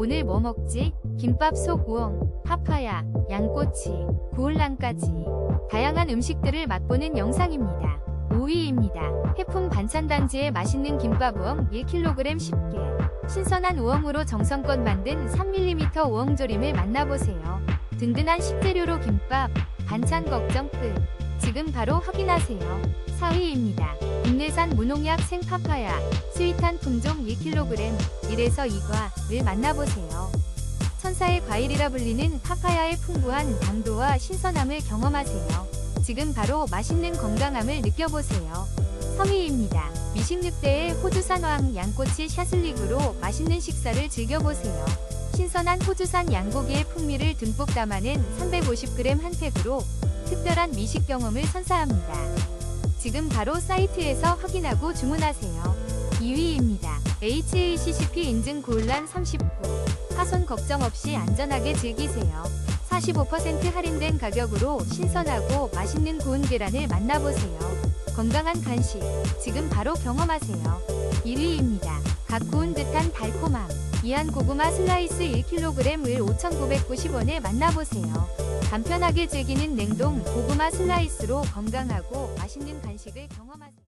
오늘 뭐 먹지? 김밥 속 우엉, 파파야, 양꼬치, 구울랑까지 다양한 음식들을 맛보는 영상입니다. 5위입니다. 해풍 반찬단지의 맛있는 김밥 우엉 1kg 쉽게 신선한 우엉으로 정성껏 만든 3mm 우엉조림을 만나보세요. 든든한 식재료로 김밥, 반찬 걱정 끝. 지금 바로 확인하세요. 4위입니다. 국내산 무농약 생파파야, 스윗한 품종 1kg, 1에서 2과를 만나보세요. 천사의 과일이라 불리는 파파야의 풍부한 당도와 신선함을 경험하세요. 지금 바로 맛있는 건강함을 느껴보세요. 3위입니다. 미식육대의 호주산 왕 양꼬치 샤슬릭으로 맛있는 식사를 즐겨보세요. 신선한 호주산 양고기의 풍미를 듬뿍 담아낸 350g 한 팩으로 특별한 미식 경험을 선사합니다. 지금 바로 사이트에서 확인하고 주문하세요. 2위입니다. HACCP 인증 고울란 39. 파손 걱정 없이 안전하게 즐기세요. 45% 할인된 가격으로 신선하고 맛있는 구운 계란을 만나보세요. 건강한 간식, 지금 바로 경험하세요. 1위입니다. 갓 구운 듯한 달콤함. 이한 고구마 슬라이스 1kg을 5,990원에 만나보세요. 간편하게 즐기는 냉동 고구마 슬라이스로 건강하고 맛있는 간식을 경험하세요.